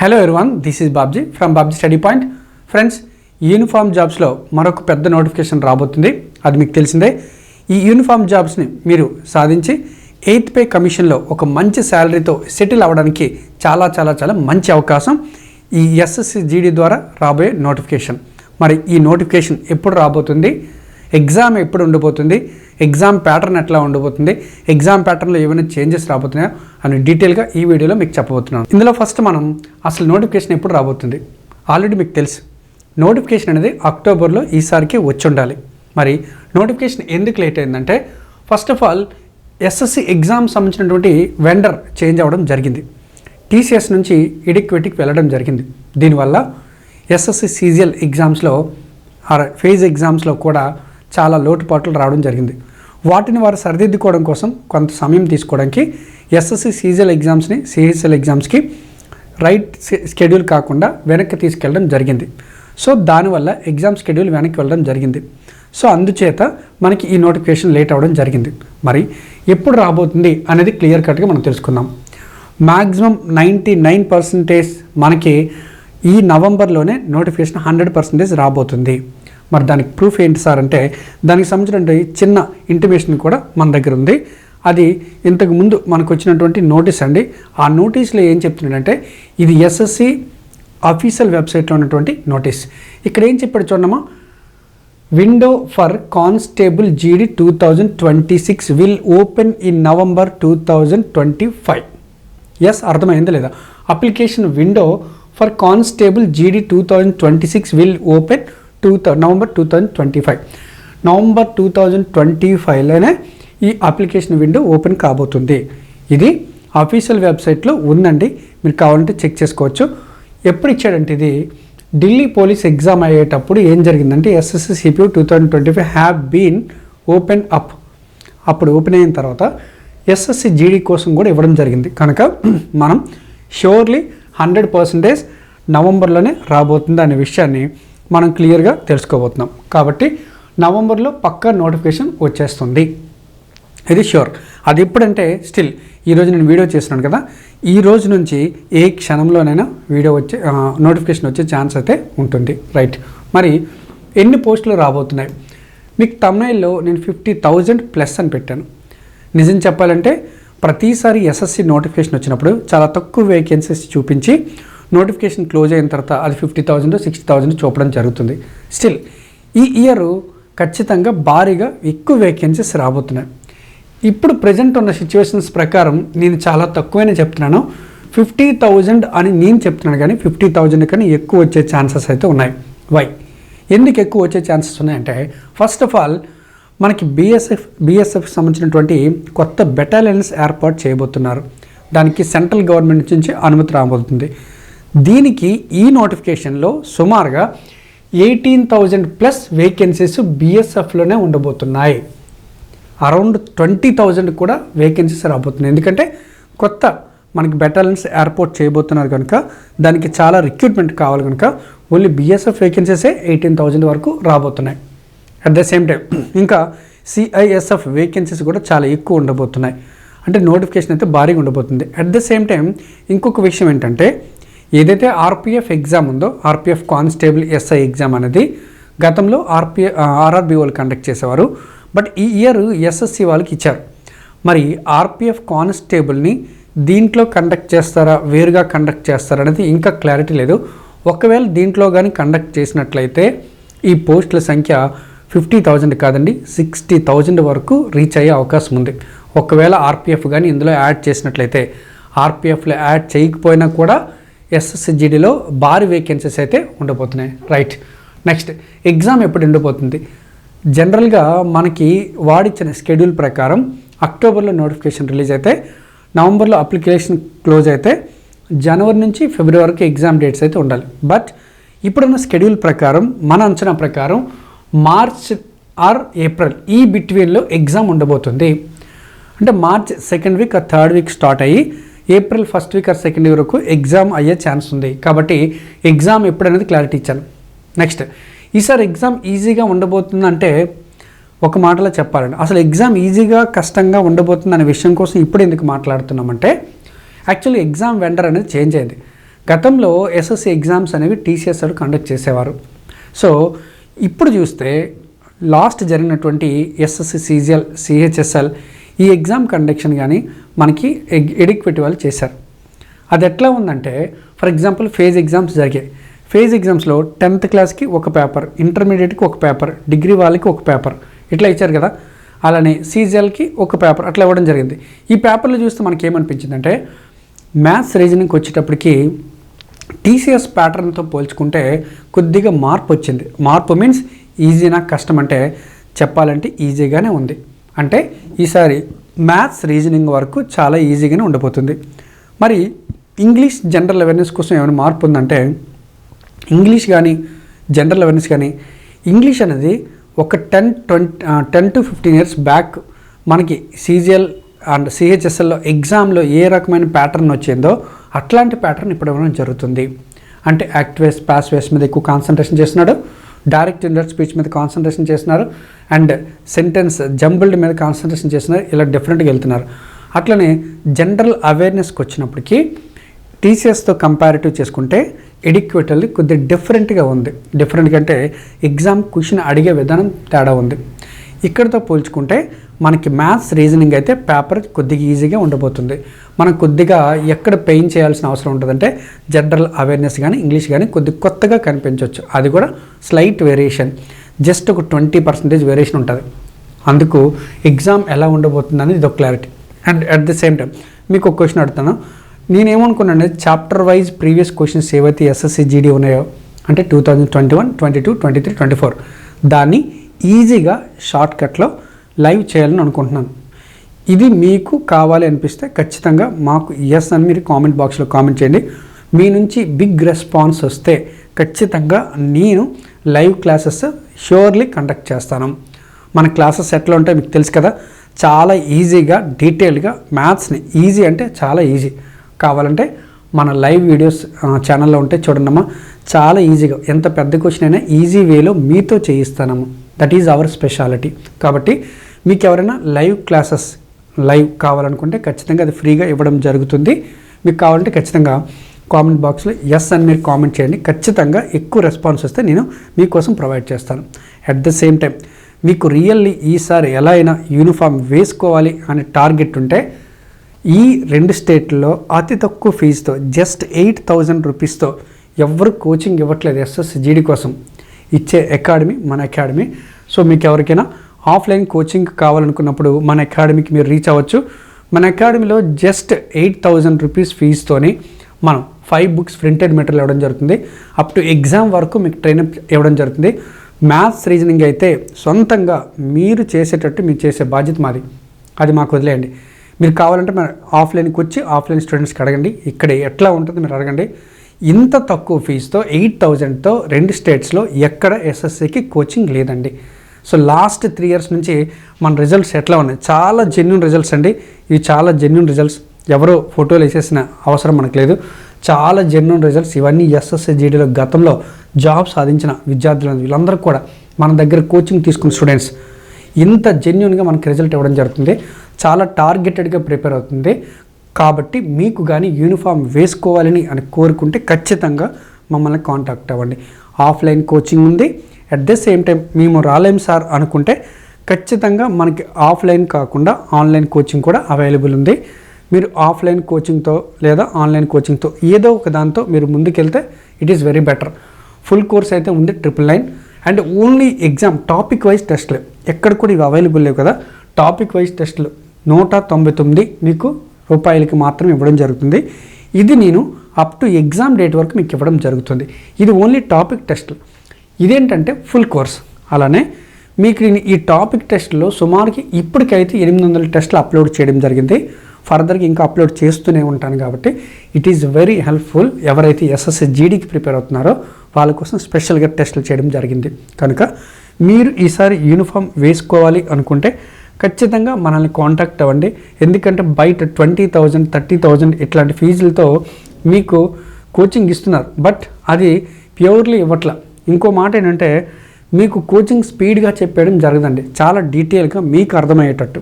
Hello everyone this is Babji from Babji study point friends uniform జాబ్స్లో మరొక పెద్ద notification రాబోతుంది. అది మీకు తెలిసిందే. ఈ యూనిఫామ్ జాబ్స్ని మీరు సాధించి ఎయిత్ పే కమిషన్లో ఒక మంచి శాలరీతో సెటిల్ అవ్వడానికి చాలా చాలా చాలా మంచి అవకాశం ఈ ఎస్ఎస్సి జీడీ ద్వారా రాబోయే నోటిఫికేషన్ మరి ఈ నోటిఫికేషన్ ఎప్పుడు రాబోతుంది? ఎగ్జామ్ ఎప్పుడు ఉండబోతుంది? ఎగ్జామ్ ప్యాటర్న్ ఎట్లా ఉండబోతుంది ఎగ్జామ్ ప్యాటర్న్లో ఏమైనా చేంజెస్ రాబోతున్నాయో అని డీటెయిల్గా ఈ వీడియోలో మీకు చెప్పబోతున్నాను. ఇందులో ఫస్ట్ మనం అసలు నోటిఫికేషన్ ఎప్పుడు రాబోతుంది? ఆల్రెడీ మీకు తెలుసు. నోటిఫికేషన్ అనేది అక్టోబర్లో ఈసారికి వచ్చి ఉండాలి. మరి నోటిఫికేషన్ ఎందుకు లేట్ అయిందంటే first of all SSC exam సంబంధించినటువంటి వెండర్ చేంజ్ అవ్వడం జరిగింది. టీసీఎస్ నుంచి ఇడిక్విటికి వెళ్ళడం జరిగింది. దీనివల్ల ఎస్ఎస్సి సీజిఎల్ ఎగ్జామ్స్లో ఆర్ ఫేజ్ ఎగ్జామ్స్లో కూడా చాలా లోటుపాట్లు రావడం జరిగింది. వాటిని వారు సరిదిద్దుకోవడం కోసం కొంత సమయం తీసుకోవడానికి ఎస్ఎస్సి సీజల్ ఎగ్జామ్స్ని సిహెచ్ఎల్ ఎగ్జామ్స్కి రైట్ షెడ్యూల్ కాకుండా వెనక్కి తీసుకెళ్ళడం జరిగింది. సో దానివల్ల ఎగ్జామ్ షెడ్యూల్ వెనక్కి వెళ్ళడం జరిగింది. సో అందుచేత మనకి ఈ నోటిఫికేషన్ లేట్ అవ్వడం జరిగింది. మరి ఎప్పుడు రాబోతుంది అనేది క్లియర్ కట్గా మనం తెలుసుకుందాం. మ్యాక్సిమం నైంటీ నైన్ పర్సెంటేజ్ మనకి ఈ నవంబర్లోనే నోటిఫికేషన్ హండ్రెడ్ పర్సెంటేజ్ రాబోతుంది. మరి దానికి ప్రూఫ్ ఏంటి సార్ అంటే దానికి సంబంధించినటువంటి చిన్న ఇంటిమేషన్ కూడా మన దగ్గర ఉంది. అది ఇంతకు ముందు మనకు వచ్చినటువంటి నోటీస్ అండి. ఆ నోటీస్లో ఏం చెప్తున్నాడంటే ఇది ఎస్ఎస్సి అఫీషియల్ వెబ్సైట్లో ఉన్నటువంటి నోటీస్ ఇక్కడ ఏం చెప్పాడు చూడమ్మా window for constable GD two thousand twenty six will open in November two thousand twenty five yes అర్థమైందా లేదా? Application window for constable GD two thousand twenty six will open to November two thousand twenty five November two thousand twenty ఫైవ్లోనే ఈ application window open కాబోతుంది. ఇది official వెబ్సైట్లో ఉందండి. మీరు కావాలంటే check చేసుకోవచ్చు. ఎప్పుడు ఇచ్చాడంటే ఇది? ఢిల్లీ పోలీస్ ఎగ్జామ్ అయ్యేటప్పుడు ఏం జరిగిందంటే SSC CPU two thousand twenty five have been open up అప్పుడు ఓపెన్ అయిన తర్వాత ఎస్ఎస్సి జీడీ కోసం కూడా ఇవ్వడం జరిగింది. కనుక మనం షూర్లీ హండ్రెడ్ పర్సెంటేజ్ నవంబర్లోనే రాబోతుంది అనే విషయాన్ని మనం క్లియర్గా తెలుసుకోబోతున్నాం. కాబట్టి నవంబర్లో పక్కా నోటిఫికేషన్ వచ్చేస్తుంది. ఇది ష్యూర్. అది ఎప్పుడంటే స్టిల్ ఈరోజు నేను వీడియో చేస్తున్నాను కదా. ఈ రోజు నుంచి ఏ క్షణంలోనైనా వీడియో వచ్చే నోటిఫికేషన్ వచ్చే ఛాన్స్ అయితే ఉంటుంది. రైట్. మరి ఎన్ని పోస్టులు రాబోతున్నాయి? మీకు తమిళలో నేను ఫిఫ్టీ థౌజండ్ ప్లస్ అని పెట్టాను. నిజం చెప్పాలంటే ప్రతిసారి ఎస్ఎస్సి నోటిఫికేషన్ వచ్చినప్పుడు చాలా తక్కువ వేకెన్సీస్ చూపించి నోటిఫికేషన్ క్లోజ్ అయిన తర్వాత అది ఫిఫ్టీ థౌజండ్ సిక్స్టీ థౌజండ్ చూపడం జరుగుతుంది. స్టిల్ ఈ ఇయర్ ఖచ్చితంగా భారీగా ఎక్కువ వేకెన్సీస్ రాబోతున్నాయి. ఇప్పుడు ప్రజెంట్ ఉన్న సిచ్యువేషన్స్ ప్రకారం నేను చాలా తక్కువనే చెప్తున్నాను. ఫిఫ్టీ థౌజండ్ అని నేను చెప్తున్నాను కానీ ఫిఫ్టీ థౌజండ్ కానీ ఎక్కువ వచ్చే ఛాన్సెస్ అయితే ఉన్నాయి. వై ఎందుకు ఎక్కువ వచ్చే ఛాన్సెస్ ఉన్నాయంటే ఫస్ట్ ఆఫ్ ఆల్ మనకి బీఎస్ఎఫ్ బీఎస్ఎఫ్ సంబంధించినటువంటి కొత్త బెటాలియన్స్ ఏర్పాటు చేయబోతున్నారు. దానికి సెంట్రల్ గవర్నమెంట్ నుంచి అనుమతి రాబోతుంది. దీనికి ఈ నోటిఫికేషన్లో సుమారుగా ఎయిటీన్ థౌజండ్ ప్లస్ వేకెన్సీస్ బీఎస్ఎఫ్లోనే ఉండబోతున్నాయి. అరౌండ్ ట్వంటీ థౌజండ్ కూడా వేకెన్సీస్ రాబోతున్నాయి. ఎందుకంటే కొత్త మనకి బెటాలియన్స్ ఏర్పోర్ట్ చేయబోతున్నారు కనుక దానికి చాలా రిక్రూట్మెంట్ కావాలి కనుక ఓన్లీ బీఎస్ఎఫ్ వేకెన్సీసే ఎయిటీన్ థౌజండ్ వరకు రాబోతున్నాయి. అట్ ద సేమ్ టైం ఇంకా సిఐఎస్ఎఫ్ వేకెన్సీస్ కూడా చాలా ఎక్కువ ఉండబోతున్నాయి. అంటే నోటిఫికేషన్ అయితే భారీగా ఉండబోతుంది. అట్ ద సేమ్ టైం ఇంకొక విషయం ఏంటంటే ఏదైతే ఆర్పిఎఫ్ ఎగ్జామ్ ఉందో ఆర్పిఎఫ్ కానిస్టేబుల్ ఎస్ఐ ఎగ్జామ్ అనేది గతంలో ఆర్పిఎఫ్ ఆర్ఆర్బి వాళ్ళు కండక్ట్ చేసేవారు. బట్ ఈ ఇయర్ ఎస్ఎస్సి వాళ్ళకి ఇచ్చారు. మరి ఆర్పిఎఫ్ కానిస్టేబుల్ని దీంట్లో కండక్ట్ చేస్తారా వేరుగా కండక్ట్ చేస్తారా అనేది ఇంకా క్లారిటీ లేదు. ఒకవేళ దీంట్లో కానీ కండక్ట్ చేసినట్లయితే ఈ పోస్టుల సంఖ్య ఫిఫ్టీ థౌజండ్ కాదండి సిక్స్టీ థౌజండ్ వరకు రీచ్ అయ్యే అవకాశం ఉంది. ఒకవేళ ఆర్పిఎఫ్ కానీ ఇందులో యాడ్ చేసినట్లయితే ఆర్పిఎఫ్లో యాడ్ చేయకపోయినా కూడా ఎస్ఎస్సిజిడిలో భారీ వేకెన్సీస్ అయితే ఉండబోతున్నాయి. రైట్ నెక్స్ట్ ఎగ్జామ్ ఎప్పుడు ఉండిపోతుంది జనరల్గా మనకి వాడిచ్చిన షెడ్యూల్ ప్రకారం అక్టోబర్లో నోటిఫికేషన్ రిలీజ్ అయితే నవంబర్లో అప్లికేషన్ క్లోజ్ అయితే జనవరి నుంచి ఫిబ్రవరి వరకు ఎగ్జామ్ డేట్స్ అయితే ఉండాలి. బట్ ఇప్పుడున్న షెడ్యూల్ ప్రకారం మన అంచనా ప్రకారం మార్చ్ ఆర్ ఏప్రిల్ ఈ బిట్వీన్లో ఎగ్జామ్ ఉండబోతుంది. అంటే మార్చ్ సెకండ్ వీక్ ఆ థర్డ్ వీక్ స్టార్ట్ అయ్యి April first week or second week వరకు ఎగ్జామ్ అయ్యే ఛాన్స్ ఉంది. కాబట్టి ఎగ్జామ్ ఎప్పుడనేది క్లారిటీ ఇచ్చాను. నెక్స్ట్ ఈసారి ఎగ్జామ్ ఈజీగా ఉండబోతుందంటే ఒక మాటలో చెప్పాలండి. అసలు ఎగ్జామ్ ఈజీగా కష్టంగా ఉండబోతుంది అనే విషయం కోసం ఇప్పుడు ఎందుకు మాట్లాడుతున్నామంటే యాక్చువల్లీ ఎగ్జామ్ వెండర్ అనేది చేంజ్ అయింది. గతంలో ఎస్ఎస్సి ఎగ్జామ్స్ అనేవి టీసీఎస్ వాళ్ళు కండక్ట్ చేసేవారు. సో ఇప్పుడు చూస్తే లాస్ట్ జరిగినటువంటి ఎస్ఎస్సి సీజిఎల్ సిహెచ్ఎస్ఎల్ ఈ ఎగ్జామ్ కండక్షన్ కానీ మనకి ఎడిక్విటీ వాళ్ళు చేశారు. అది ఎట్లా ఉందంటే ఫర్ ఎగ్జాంపుల్ ఫేజ్ ఎగ్జామ్స్ జరిగాయి. ఫేజ్ ఎగ్జామ్స్లో టెన్త్ క్లాస్కి ఒక పేపర్ ఇంటర్మీడియట్కి ఒక పేపర్ డిగ్రీ వాళ్ళకి ఒక పేపర్ ఇట్లా ఇచ్చారు కదా. అలానే సీజిఎల్కి ఒక పేపర్ అట్లా ఇవ్వడం జరిగింది. ఈ పేపర్లు చూస్తే మనకి ఏమనిపించిందంటే మ్యాథ్స్ రీజనింగ్కి వచ్చేటప్పటికి టీసీఎస్ ప్యాటర్న్తో పోల్చుకుంటే కొద్దిగా మార్పు వచ్చింది. మార్పు మీన్స్ ఈజీనా కష్టం అంటే చెప్పాలంటే ఈజీగానే ఉంది. అంటే ఈసారి మ్యాథ్స్ రీజనింగ్ వరకు చాలా ఈజీగానే ఉండిపోతుంది. మరి ఇంగ్లీష్ జనరల్ అవేర్నెస్ కోసం ఏమైనా మార్పు ఉందంటే ఇంగ్లీష్ కానీ జనరల్ అవేర్నెస్ కానీ ఇంగ్లీష్ అనేది ఒక ten twenty ten to fifteen years back మనకి సీజిఎల్ అండ్ సిహెచ్ఎస్ఎల్లో ఎగ్జామ్లో ఏ రకమైన ప్యాటర్న్ వచ్చిందో అట్లాంటి ప్యాటర్న్ ఇప్పుడు ఇవ్వడం జరుగుతుంది. అంటే యాక్టివేస్ పాస్వేస్ మీద ఎక్కువ కాన్సన్ట్రేషన్ చేస్తున్నాడు. డైరెక్ట్ ఇండర్ స్పీచ్ మీద కాన్సన్ట్రేషన్ చేస్తున్నారు. అండ్ సెంటెన్స్ జంబుల్డ్ మీద కాన్సన్ట్రేషన్ చేస్తున్నారు. ఇలా డిఫరెంట్గా వెళ్తున్నారు. అట్లనే జనరల్ అవేర్నెస్కి వచ్చినప్పటికీ టీసీఎస్తో కంపారిటివ్ చేసుకుంటే ఎడిక్వేటర్ది కొద్దిగా డిఫరెంట్గా ఉంది. డిఫరెంట్గా అంటే ఎగ్జామ్ క్వశ్చన్ అడిగే విధానం తేడా ఉంది. ఇక్కడితో పోల్చుకుంటే మనకి మ్యాథ్స్ రీజనింగ్ అయితే పేపర్ కొద్దిగా ఈజీగా ఉండబోతుంది. మనం కొద్దిగా ఎక్కడ పెయిన్ చేయాల్సిన అవసరం ఉంటుందంటే జనరల్ అవేర్నెస్ కానీ ఇంగ్లీష్ కానీ కొద్ది కొత్తగా కనిపించవచ్చు అది కూడా స్లైట్ వేరియేషన్ జస్ట్ ఒక ట్వంటీ పర్సెంటేజ్ వేరియేషన్ ఉంటుంది. అందుకు ఎగ్జామ్ ఎలా ఉండబోతుంది అనేది ఇదొక clarity and at the same time మీకు ఒక క్వశ్చన్ అడుగుతాను. నేనేమనుకున్నాను చాప్టర్ వైజ్ ప్రీవియస్ క్వశ్చన్స్ ఏవైతే ఎస్ఎస్సి జీడీ ఉన్నాయో అంటే two thousand twenty one twenty two twenty three twenty four దాన్ని ఈజీగా షార్ట్కట్లో లైవ్ చేయాలని అనుకుంటున్నాను. ఇది మీకు కావాలి అనిపిస్తే ఖచ్చితంగా మాకు ఎస్ అని మీరు కామెంట్ బాక్స్లో కామెంట్ చేయండి. మీ నుంచి బిగ్ రెస్పాన్స్ వస్తే ఖచ్చితంగా నేను లైవ్ క్లాసెస్ ష్యూర్లీ కండక్ట్ చేస్తాను. మన క్లాసెస్ ఎట్లా ఉంటాయి మీకు తెలుసు కదా. చాలా ఈజీగా డీటెయిల్గా మ్యాథ్స్ని ఈజీ అంటే చాలా ఈజీ కావాలంటే మన లైవ్ వీడియోస్ ఛానల్లో ఉంటే చూడండమ్మా చాలా ఈజీగా ఎంత పెద్ద క్వశ్చన్ అయినా ఈజీ వేలో మీతో చేయిస్తానమ్మా దట్ ఈజ్ అవర్ స్పెషాలిటీ కాబట్టి మీకు ఎవరైనా లైవ్ క్లాసెస్ లైవ్ కావాలనుకుంటే ఖచ్చితంగా అది ఫ్రీగా ఇవ్వడం జరుగుతుంది. మీకు కావాలంటే ఖచ్చితంగా కామెంట్ బాక్స్లో ఎస్ అని మీరు కామెంట్ చేయండి. ఖచ్చితంగా ఎక్కువ రెస్పాన్స్ వస్తే నేను మీకోసం ప్రొవైడ్ చేస్తాను. అట్ ద సేమ్ టైం మీకు రియల్లీ ఈసారి ఎలా అయినా యూనిఫామ్ వేసుకోవాలి అనే టార్గెట్ ఉంటే ఈ రెండు స్టేట్లలో అతి తక్కువ ఫీజుతో జస్ట్ ఎయిట్ థౌజండ్ రూపీస్తో ఎవరు కోచింగ్ ఇవ్వట్లేదు ఎస్ఎస్ జీడీ కోసం. ఇచ్చే అకాడమీ మన అకాడమీ సో మీకు ఎవరికైనా ఆఫ్లైన్ కోచింగ్ కావాలనుకున్నప్పుడు మన అకాడమీకి మీరు రీచ్ అవ్వచ్చు. మన అకాడమీలో జస్ట్ ఎయిట్ థౌజండ్ రూపీస్ ఫీజుతోని మనం ఫైవ్ బుక్స్ ప్రింటెడ్ మెటీరియల్ ఇవ్వడం జరుగుతుంది. అప్ టు ఎగ్జామ్ వరకు మీకు ట్రైనప్ ఇవ్వడం జరుగుతుంది. మ్యాథ్స్ రీజనింగ్ అయితే సొంతంగా మీరు చేసేటట్టు మీరు చేసే బాధ్యత మాది. అది మాకు వదిలేయండి. మీరు కావాలంటే మన ఆఫ్లైన్కి వచ్చి ఆఫ్లైన్ స్టూడెంట్స్కి అడగండి. ఇక్కడ ఎట్లా ఉంటుంది మీరు అడగండి. ఇంత తక్కువ ఫీజుతో ఎయిట్ థౌజండ్తో రెండు స్టేట్స్లో ఎక్కడ ఎస్ఎస్సికి కోచింగ్ లేదండి. సో లాస్ట్ త్రీ ఇయర్స్ నుంచి మన రిజల్ట్స్ ఎట్లా ఉన్నాయి? చాలా జెన్యున్ రిజల్ట్స్ అండి. ఇవి చాలా జెన్యున్ రిజల్ట్స్ ఎవరో ఫోటోలు వేసేసిన అవసరం మనకు లేదు. చాలా జెన్యున్ రిజల్ట్స్ ఇవన్నీ ఎస్ఎస్సి జీడీలో గతంలో జాబ్ సాధించిన విద్యార్థులు వీళ్ళందరూ కూడా మన దగ్గర కోచింగ్ తీసుకున్న స్టూడెంట్స్ ఇంత జెన్యున్గా మనకి రిజల్ట్ ఇవ్వడం జరుగుతుంది. చాలా టార్గెటెడ్గా ప్రిపేర్ అవుతుంది. కాబట్టి మీకు కానీ యూనిఫామ్ వేసుకోవాలని అని కోరుకుంటే ఖచ్చితంగా మమ్మల్ని కాంటాక్ట్ అవ్వండి. ఆఫ్లైన్ కోచింగ్ ఉంది. అట్ ద సేమ్ టైం మేము రాలేం సార్ అనుకుంటే ఖచ్చితంగా మనకి ఆఫ్లైన్ కాకుండా ఆన్లైన్ కోచింగ్ కూడా అవైలబుల్ ఉంది. మీరు ఆఫ్లైన్ కోచింగ్తో లేదా ఆన్లైన్ కోచింగ్తో ఏదో ఒక దాంతో మీరు ముందుకెళ్తే it is very better full course అయితే ఉంది triple nine and only exam topic wise టెస్ట్లు ఎక్కడ కూడా ఇవి అవైలబుల్ లేవు కదా. టాపిక్ వైజ్ టెస్ట్లు నూట తొంభై తొమ్మిది మీకు రూపాయలకి మాత్రం ఇవ్వడం జరుగుతుంది. ఇది నేను అప్ టు ఎగ్జామ్ డేట్ వరకు మీకు ఇవ్వడం జరుగుతుంది. ఇది ఓన్లీ టాపిక్ టెస్ట్లు ఇదేంటంటే ఫుల్ కోర్స్ అలానే మీకు నేను ఈ టాపిక్ టెస్ట్లో సుమారుకి ఇప్పటికైతే ఎనిమిది వందల టెస్ట్లు అప్లోడ్ చేయడం జరిగింది. ఫర్దర్గా ఇంకా అప్లోడ్ చేస్తూనే ఉంటాను కాబట్టి ఇట్ ఈస్ వెరీ హెల్ప్ఫుల్ ఎవరైతే ఎస్ఎస్సి జీడీకి ప్రిపేర్ అవుతున్నారో వాళ్ళ కోసం స్పెషల్గా టెస్టులు చేయడం జరిగింది. కనుక మీరు ఈసారి యూనిఫామ్ వేసుకోవాలి అనుకుంటే ఖచ్చితంగా మనల్ని కాంటాక్ట్ అవ్వండి. ఎందుకంటే బయట ట్వంటీ థౌజండ్ థర్టీ థౌజండ్ ఇట్లాంటి ఫీజులతో మీకు కోచింగ్ ఇస్తున్నారు. బట్ అది ప్యూర్లీ ఇవ్వట్ల. ఇంకో మాట ఏంటంటే మీకు కోచింగ్ స్పీడ్గా చెప్పేయడం జరగదండి. చాలా డీటెయిల్గా మీకు అర్థమయ్యేటట్టు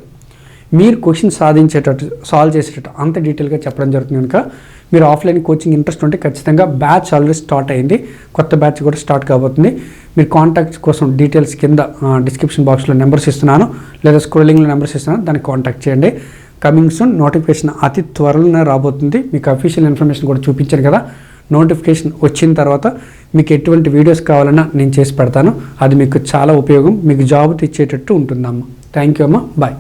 మీరు క్వశ్చన్ సాధించేటట్టు సాల్వ్ చేసేటట్టు అంత డీటెయిల్గా చెప్పడం జరుగుతుంది కనుక మీరు ఆఫ్లైన్ కోచింగ్ ఇంట్రెస్ట్ ఉంటే ఖచ్చితంగా బ్యాచ్ ఆల్రెడీ స్టార్ట్ అయింది. కొత్త బ్యాచ్ కూడా స్టార్ట్ కాబోతుంది. మీరు కాంటాక్ట్స్ కోసం డీటెయిల్స్ కింద డిస్క్రిప్షన్ బాక్స్లో నెంబర్స్ ఇస్తున్నాను. లేదా స్క్రోలింగ్లో నెంబర్స్ ఇస్తున్నాను. దానికి కాంటాక్ట్ చేయండి. కమింగ్ సూన్ నోటిఫికేషన్ అతి త్వరలోనే రాబోతుంది. మీకు అఫీషియల్ ఇన్ఫర్మేషన్ కూడా చూపించాను కదా. నోటిఫికేషన్ వచ్చిన తర్వాత మీకు ఎటువంటి వీడియోస్ కావాలన్నా నేను చేసి పెడతాను. అది మీకు చాలా ఉపయోగం. మీకు జాబ్ తెచ్చేటట్టు ఉంటుందమ్మా. థ్యాంక్ యూ అమ్మా. బాయ్